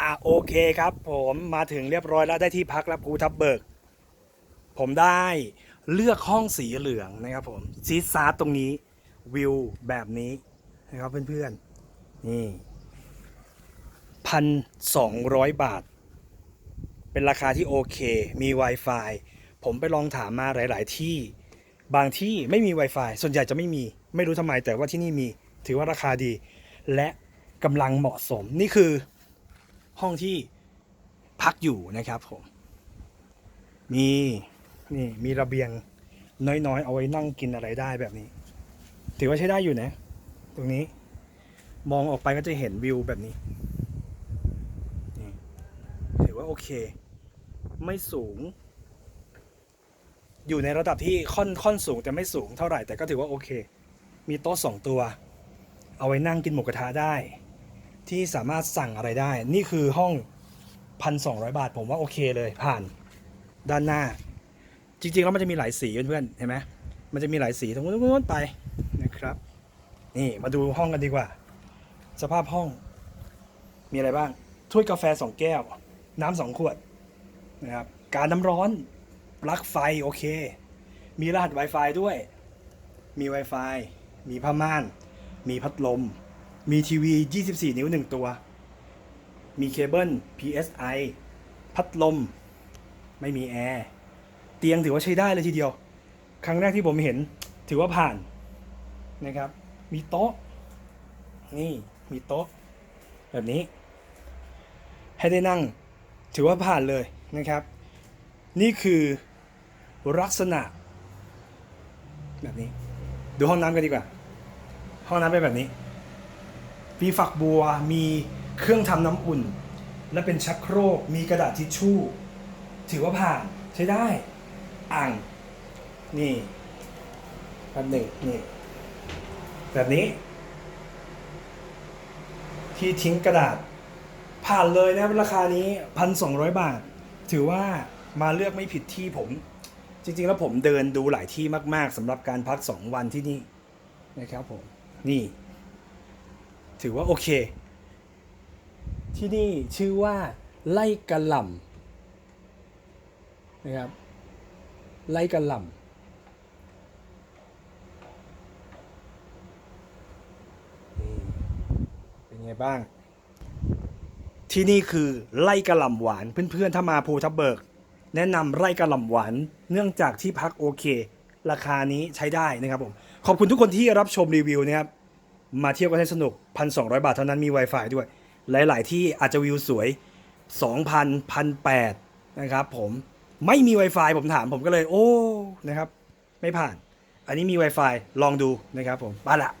อะโอเคครับผมมาถึงเรียบร้อยแล้วได้ที่พักแล้วภูทับเบิก ผมได้เลือกห้องสีเหลืองนะครับผมซีซาร์ตรงนี้วิวแบบนี้นะครับเพื่อนๆนี่พันสองร้อยบาท เป็นราคาที่โอเค มี Wi-Fi ผมไปลองถามมาหลาย ๆ ที่บางที่ไม่มี Wi-Fi ส่วนใหญ่จะไม่มีไม่รู้ทำไมแต่ว่าที่นี่มี ถือว่าราคาดี และกำลังเหมาะสมนี่คือ ห้องที่พักอยู่นะครับผม มีนี่มีระเบียงน้อยๆ เอาไว้นั่งกินอะไรได้แบบนี้ ถือว่าใช้ได้อยู่นะ ตรงนี้ มองออกไปก็จะเห็นวิวแบบนี้นี่ถือว่าโอเค ไม่สูง อยู่ในระดับที่ค่อนค่อนสูงแต่ไม่สูงเท่าไหร่แต่ก็ถือว่าโอเค มีโต๊ะสองตัว เอาไว้นั่งกินหมูกระทะได้ ที่สามารถสั่งอะไรได้ นี่คือห้องพันสองร้อยบาท ผมว่าโอเคเลยผ่านด้านหน้า จริงๆแล้วมันจะมีหลายสีเพื่อนๆเห็นไหมมันจะมีหลายสีตรงนู้นไปนะครับ นี่มาดูห้องกันดีกว่า สภาพห้อง มีอะไรบ้าง ถ้วยกาแฟสองแก้ว น้ำสองขวดนะครับการน้ำร้อนปลั๊กไฟโอเค มีรหัส Wi-Fi ด้วย มี Wi-Fi มีผ้าม่าน มีพัดลม มีทีวี 24 นิ้ว 1 ตัว มีเคเบิล PSI พัดลม ไม่มีแอร์ เตียงถือว่าใช้ได้เลยทีเดียว ครั้งแรกที่ผมเห็นถือว่าผ่านนะครับ มีโต๊ะ นี่มีโต๊ะ แบบนี้ ให้ได้นั่งถือว่าผ่านเลยนะครับ นี่คือลักษณะ แบบนี้ ดูห้องน้ำกันดีกว่า ห้องน้ำเป็นแบบนี้ มีฝักบัว มีเครื่องทำน้ำอุ่น และเป็นชักโครก มีกระดาษทิชชู่ ถือว่าผ่านใช้ได้ อ่าง นี่แบบหนึ่งนี่ แบบนี้ ที่ทิ้งกระดาษ ผ่านเลยนะราคานี้พันสองร้อยบาท ถือว่ามาเลือกไม่ผิดที่ผม จริง ๆ แล้วผมเดินดูหลายที่มาก ๆสำหรับการพักสองวันที่นี่นะครับผม นี่ ถือว่าโอเค ที่นี่ชื่อว่าไล่กระหล่ำนะครับ ไล่กระหล่ำเป็นไงบ้าง ที่นี่คือไร่กระหล่ำหวานเพื่อนๆ ถ้ามาภูทับเบิก แนะนำไร่กระหล่ำหวาน เนื่องจากที่พักโอเค ราคานี้ใช้ได้นะครับผม ขอบคุณทุกคนที่รับชมรีวิวนะครับ มาเที่ยวกันให้สนุก 1,200 บาทเท่านั้นมี Wi-Fi ด้วย หลาย ๆ ที่อาจจะวิวสวย 2,000 1,800นะครับผมไม่มี Wi-Fi ผมถามผมก็เลย โอ้นะครับ ไม่ผ่าน อันนี้มี Wi-Fi ลองดูนะครับผมไปละ